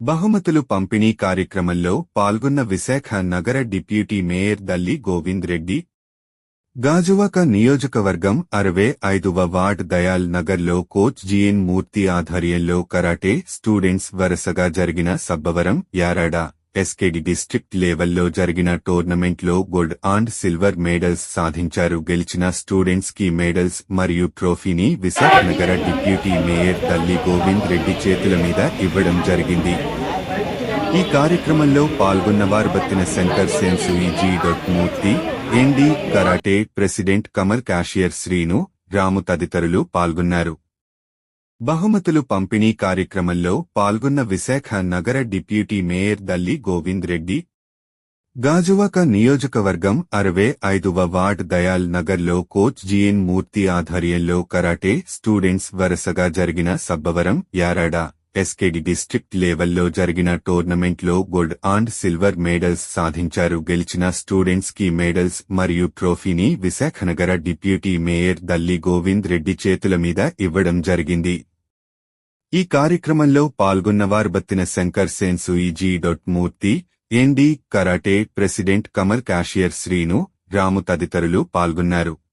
బహుమతులు పంపిణీ కార్యక్రమంలో పాల్గొన్న విశాఖ నగర డిప్యూటీ మేయర్ దల్లి గోవింద్ రెడ్డి గాజువాక నియోజకవర్గం అరవై ఐదువ వార్డ్ దయాల్ నగర్లో కోచ్ జిఎన్ మూర్తి ఆధ్వర్యంలో కరాటే స్టూడెంట్స్ వరుసగా జరిగిన సబ్బవరం యారాడ. ఎస్కేడి డిస్ట్రిక్ట్ లెవెల్లో జరిగిన టోర్నమెంట్లో గోల్డ్ అండ్ సిల్వర్ మెడల్స్ సాధించారు. గెలిచిన స్టూడెంట్స్కి మెడల్స్ మరియు ట్రోఫీని విశాఖనగర డిప్యూటీ మేయర్ తల్లి గోవింద్ రెడ్డి చేతుల మీద ఇవ్వడం జరిగింది. ఈ కార్యక్రమంలో పాల్గొన్నవారు బత్తిన శంకర్ సెన్ సుయిజీ dot Murthy MD karate president Kamal cashier Srinu Ramu తదితరులు పాల్గొన్నారు. బహుమతులు పంపిణీ కార్యక్రమంలో పాల్గొన్న విశాఖ నగర డిప్యూటీ మేయర్ దల్లి గోవింద్ రెడ్డి గాజువాక నియోజకవర్గం అరవై ఐదువ వార్డ్ దయాల్ నగర్లో కోచ్ జిఎన్ మూర్తి ఆధ్వర్యంలో కరాటే స్టూడెంట్స్ వరుసగా జరిగిన సబ్బవరం యారాడ. ఎస్కేడి డిస్ట్రిక్ట్ లెవెల్లో జరిగిన టోర్నమెంట్లో గోల్డ్ అండ్ సిల్వర్ మెడల్స్ సాధించారు. గెలిచిన స్టూడెంట్స్కి మెడల్స్ మరియు ట్రోఫీని విశాఖనగర డిప్యూటీ మేయర్ దల్లి గోవింద్ రెడ్డి చేతుల మీద ఇవ్వడం జరిగింది. ఈ కార్యక్రమంలో పాల్గొన్నవారు బత్తిన శంకర్ సెన్ సుయిజీ dot Murthy ND karate president Kamal cashier Srinu Ramu తదితరులు పాల్గొన్నారు.